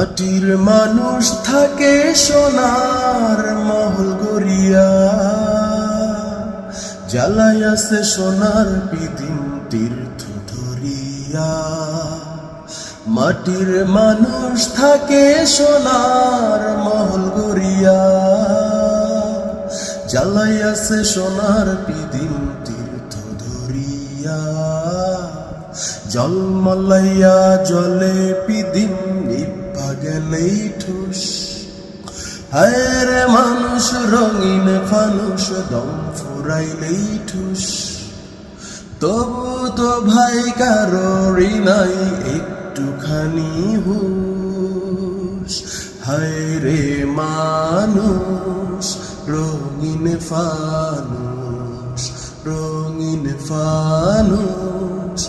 মাটির মানুষ থাকে সোনার মহল গড়িয়া। জ্বালাই আছে সোনার পিদিম তীর্থ ধরিয়া। মাটির মানুষ থাকে সোনার মহল গড়িয়া। জ্বালাই আছে সোনার পিদিম তীর্থ ধরিয়া। জল মলাইয়া জলে গেলেই ঠুস হায় রে মানুষ, রঙিন ফানুষ দম ফুরাইলেই ঠুস তবু তো ভাই কারোরই নাই, একটুখানি হুস হায় রে মানুষ, রঙিন ফানুষ রঙিন ফানুষ